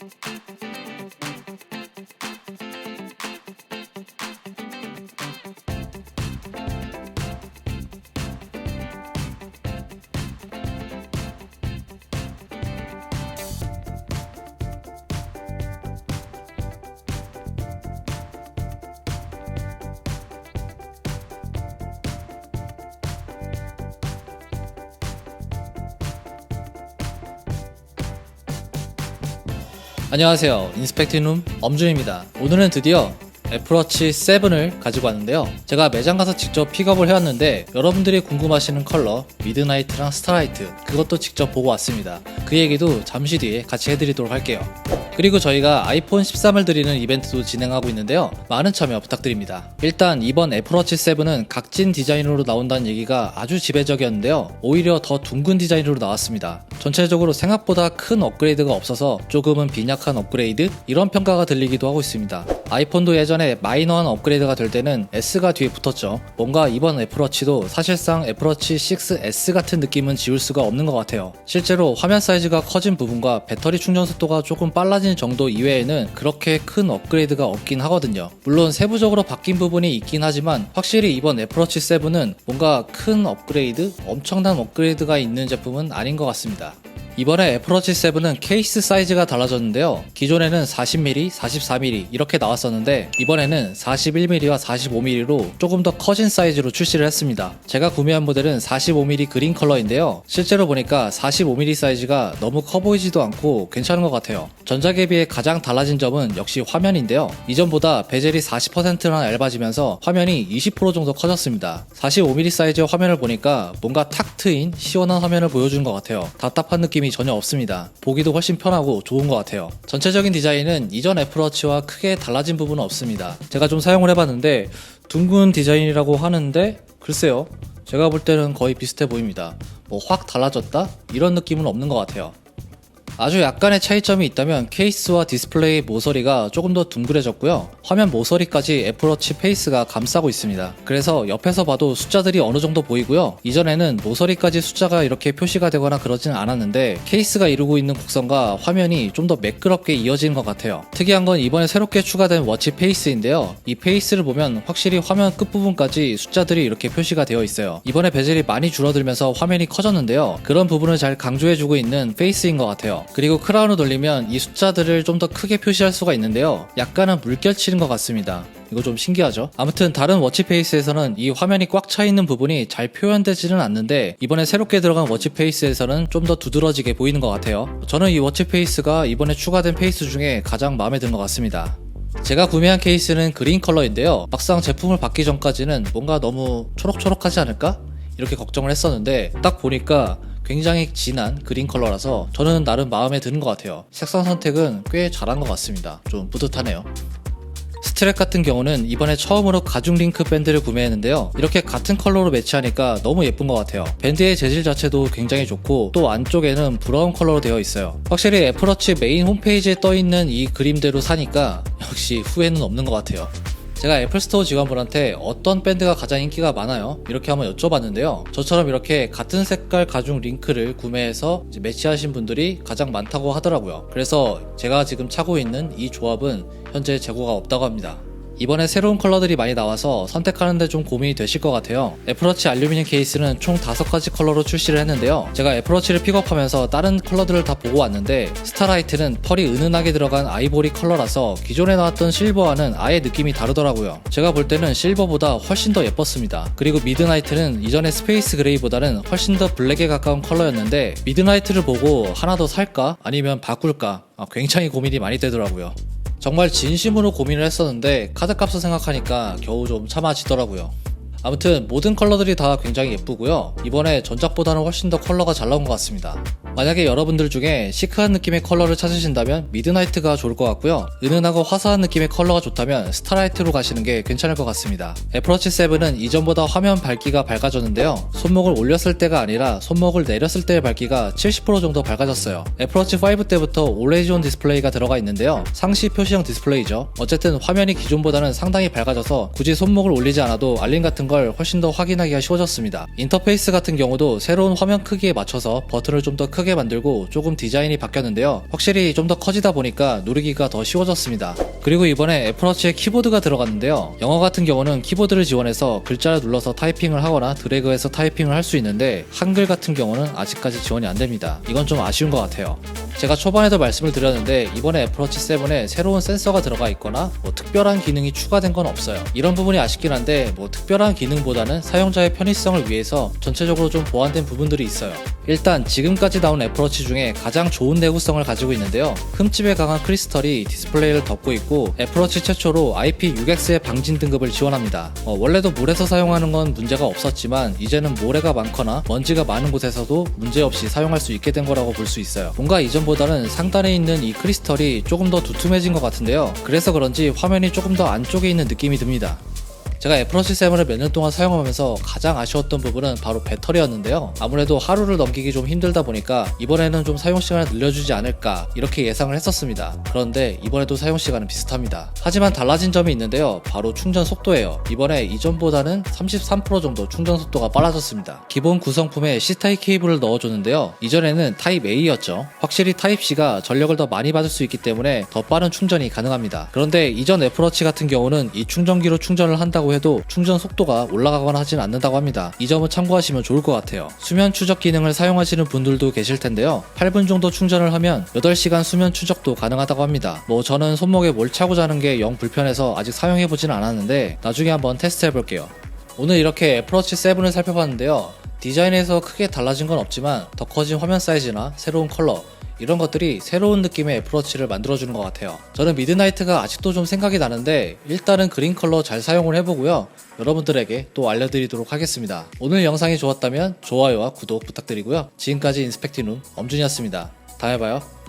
Música 안녕하세요. 인스펙팅룸 엄준입니다. 오늘은 드디어 애플워치 7을 가지고 왔는데요. 제가 매장 가서 직접 픽업을 해왔는데 여러분들이 궁금하시는 컬러 미드나이트랑 스타라이트 그것도 직접 보고 왔습니다. 그 얘기도 잠시 뒤에 같이 해드리도록 할게요. 그리고 저희가 아이폰 13을 드리는 이벤트도 진행하고 있는데요. 많은 참여 부탁드립니다. 일단 이번 애플워치 7은 각진 디자인으로 나온다는 얘기가 아주 지배적이었는데요. 오히려 더 둥근 디자인으로 나왔습니다. 전체적으로 생각보다 큰 업그레이드가 없어서 조금은 빈약한 업그레이드? 이런 평가가 들리기도 하고 있습니다. 아이폰도 예전에 마이너한 업그레이드가 될 때는 S가 뒤에 붙었죠. 뭔가 이번 애플워치도 사실상 애플워치 6S 같은 느낌은 지울 수가 없는 것 같아요. 실제로 화면 사이즈가 커진 부분과 배터리 충전 속도가 조금 빨라진 정도 이외에는 그렇게 큰 업그레이드가 없긴 하거든요. 물론 세부적으로 바뀐 부분이 있긴 하지만 확실히 이번 애플워치 7은 뭔가 큰 업그레이드, 엄청난 업그레이드가 있는 제품은 아닌 것 같습니다. 감사합니다. 이번에 애플워치 7은 케이스 사이즈가 달라졌는데요. 기존에는 40mm, 44mm 이렇게 나왔었는데 이번에는 41mm와 45mm로 조금 더 커진 사이즈로 출시를 했습니다. 제가 구매한 모델은 45mm 그린 컬러인데요. 실제로 보니까 45mm 사이즈가 너무 커 보이지도 않고 괜찮은 것 같아요. 전작에 비해 가장 달라진 점은 역시 화면인데요. 이전보다 베젤이 40%나 얇아지면서 화면이 20% 정도 커졌습니다. 45mm 사이즈의 화면을 보니까 뭔가 탁 트인 시원한 화면을 보여주는 것 같아요. 답답한 느낌 이 전혀 없습니다. 보기도 훨씬 편하고 좋은 것 같아요. 전체적인 디자인은 이전 애플워치와 크게 달라진 부분은 없습니다. 제가 좀 사용을 해봤는데 둥근 디자인이라고 하는데 글쎄요. 제가 볼 때는 거의 비슷해 보입니다. 뭐 확 달라졌다? 이런 느낌은 없는 것 같아요. 아주 약간의 차이점이 있다면 케이스와 디스플레이 모서리가 조금 더 둥그레졌고요. 화면 모서리까지 애플워치 페이스가 감싸고 있습니다. 그래서 옆에서 봐도 숫자들이 어느 정도 보이고요. 이전에는 모서리까지 숫자가 이렇게 표시가 되거나 그러진 않았는데 케이스가 이루고 있는 곡선과 화면이 좀 더 매끄럽게 이어지는 것 같아요. 특이한 건 이번에 새롭게 추가된 워치 페이스인데요. 이 페이스를 보면 확실히 화면 끝부분까지 숫자들이 이렇게 표시가 되어 있어요. 이번에 베젤이 많이 줄어들면서 화면이 커졌는데요. 그런 부분을 잘 강조해주고 있는 페이스인 것 같아요. 그리고 크라운을 돌리면 이 숫자들을 좀 더 크게 표시할 수가 있는데요. 약간은 물결 치는 것 같습니다. 이거 좀 신기하죠? 아무튼 다른 워치 페이스에서는 이 화면이 꽉 차 있는 부분이 잘 표현되지는 않는데 이번에 새롭게 들어간 워치 페이스에서는 좀 더 두드러지게 보이는 것 같아요. 저는 이 워치 페이스가 이번에 추가된 페이스 중에 가장 마음에 드는 것 같습니다. 제가 구매한 케이스는 그린 컬러인데요. 막상 제품을 받기 전까지는 뭔가 너무 초록초록하지 않을까? 이렇게 걱정을 했었는데 딱 보니까 굉장히 진한 그린 컬러라서 저는 나름 마음에 드는 것 같아요. 색상 선택은 꽤 잘한 것 같습니다. 좀 뿌듯하네요. 스트랩 같은 경우는 이번에 처음으로 가죽 링크 밴드를 구매했는데요. 이렇게 같은 컬러로 매치하니까 너무 예쁜 것 같아요. 밴드의 재질 자체도 굉장히 좋고 또 안쪽에는 브라운 컬러로 되어 있어요. 확실히 애플워치 메인 홈페이지에 떠 있는 이 그림대로 사니까 역시 후회는 없는 것 같아요. 제가 애플스토어 직원분한테 어떤 밴드가 가장 인기가 많아요? 이렇게 한번 여쭤봤는데요. 저처럼 이렇게 같은 색깔 가죽 링크를 구매해서 매치하신 분들이 가장 많다고 하더라고요. 그래서 제가 지금 차고 있는 이 조합은 현재 재고가 없다고 합니다. 이번에 새로운 컬러들이 많이 나와서 선택하는데 좀 고민이 되실 것 같아요. 애플워치 알루미늄 케이스는 총 5가지 컬러로 출시를 했는데요. 제가 애플워치를 픽업하면서 다른 컬러들을 다 보고 왔는데 스타라이트는 펄이 은은하게 들어간 아이보리 컬러라서 기존에 나왔던 실버와는 아예 느낌이 다르더라고요. 제가 볼 때는 실버보다 훨씬 더 예뻤습니다. 그리고 미드나이트는 이전의 스페이스 그레이보다는 훨씬 더 블랙에 가까운 컬러였는데 미드나이트를 보고 하나 더 살까? 아니면 바꿀까? 아, 굉장히 고민이 많이 되더라고요. 정말 진심으로 고민을 했었는데 카드값을 생각하니까 겨우 좀 참아지더라고요. 아무튼 모든 컬러들이 다 굉장히 예쁘고요. 이번에 전작보다는 훨씬 더 컬러가 잘 나온 것 같습니다. 만약에 여러분들 중에 시크한 느낌의 컬러를 찾으신다면 미드나이트가 좋을 것 같고요. 은은하고 화사한 느낌의 컬러가 좋다면 스타라이트로 가시는 게 괜찮을 것 같습니다. 애플워치 7은 이전보다 화면 밝기가 밝아졌는데요. 손목을 올렸을 때가 아니라 손목을 내렸을 때의 밝기가 70% 정도 밝아졌어요. 애플워치 5 때부터 올레이즈온 디스플레이가 들어가 있는데요. 상시 표시형 디스플레이죠. 어쨌든 화면이 기존보다는 상당히 밝아져서 굳이 손목을 올리지 않아도 알림 같은 걸 훨씬 더 확인하기가 쉬워졌습니다. 인터페이스 같은 경우도 새로운 화면 크기에 맞춰서 버튼을 좀 더 크게 만들고 조금 디자인이 바뀌었는데요. 확실히 좀 더 커지다 보니까 누르기가 더 쉬워졌습니다. 그리고 이번에 애플워치에 키보드가 들어갔는데요. 영어 같은 경우는 키보드를 지원해서 글자를 눌러서 타이핑을 하거나 드래그해서 타이핑을 할 수 있는데 한글 같은 경우는 아직까지 지원이 안 됩니다. 이건 좀 아쉬운 것 같아요. 제가 초반에도 말씀을 드렸는데 이번에 애플워치 7에 새로운 센서가 들어가 있거나 뭐 특별한 기능이 추가된 건 없어요. 이런 부분이 아쉽긴 한데 뭐 특별한 기능보다는 사용자의 편의성을 위해서 전체적으로 좀 보완된 부분들이 있어요. 일단 지금까지 나온 애플워치 중에 가장 좋은 내구성을 가지고 있는데요. 흠집에 강한 크리스털이 디스플레이를 덮고 있고 애플워치 최초로 IP6X의 방진 등급을 지원합니다. 어, 원래도 물에서 사용하는 건 문제가 없었지만 이제는 모래가 많거나 먼지가 많은 곳에서도 문제없이 사용할 수 있게 된 거라고 볼 수 있어요. 뭔가 이전보다는 상단에 있는 이 크리스털이 조금 더 두툼해진 것 같은데요. 그래서 그런지 화면이 조금 더 안쪽에 있는 느낌이 듭니다. 제가 애플워치 7을 몇 년 동안 사용하면서 가장 아쉬웠던 부분은 바로 배터리였는데요. 아무래도 하루를 넘기기 좀 힘들다 보니까 이번에는 좀 사용 시간을 늘려주지 않을까 이렇게 예상을 했었습니다. 그런데 이번에도 사용 시간은 비슷합니다. 하지만 달라진 점이 있는데요. 바로 충전 속도예요. 이번에 이전보다는 33% 정도 충전 속도가 빨라졌습니다. 기본 구성품에 C타입 케이블을 넣어줬는데요. 이전에는 타입 A였죠. 확실히 타입 C가 전력을 더 많이 받을 수 있기 때문에 더 빠른 충전이 가능합니다. 그런데 이전 애플워치 같은 경우는 이 충전기로 충전을 한다고 해도 충전 속도가 올라가거나 하진 않는다고 합니다. 이 점은 참고하시면 좋을 것 같아요. 수면 추적 기능을 사용하시는 분들도 계실 텐데요. 8분 정도 충전을 하면 8시간 수면 추적도 가능하다고 합니다. 뭐 저는 손목에 뭘 차고 자는 게 영 불편해서 아직 사용해보진 않았는데 나중에 한번 테스트 해볼게요. 오늘 이렇게 애플워치 7을 살펴봤는데요. 디자인에서 크게 달라진 건 없지만 더 커진 화면 사이즈나 새로운 컬러 이런 것들이 새로운 느낌의 애플워치를 만들어주는 것 같아요. 저는 미드나이트가 아직도 좀 생각이 나는데 일단은 그린 컬러 잘 사용을 해보고요. 여러분들에게 또 알려드리도록 하겠습니다. 오늘 영상이 좋았다면 좋아요와 구독 부탁드리고요. 지금까지 인스펙티룸 엄준이었습니다. 다음에 봐요.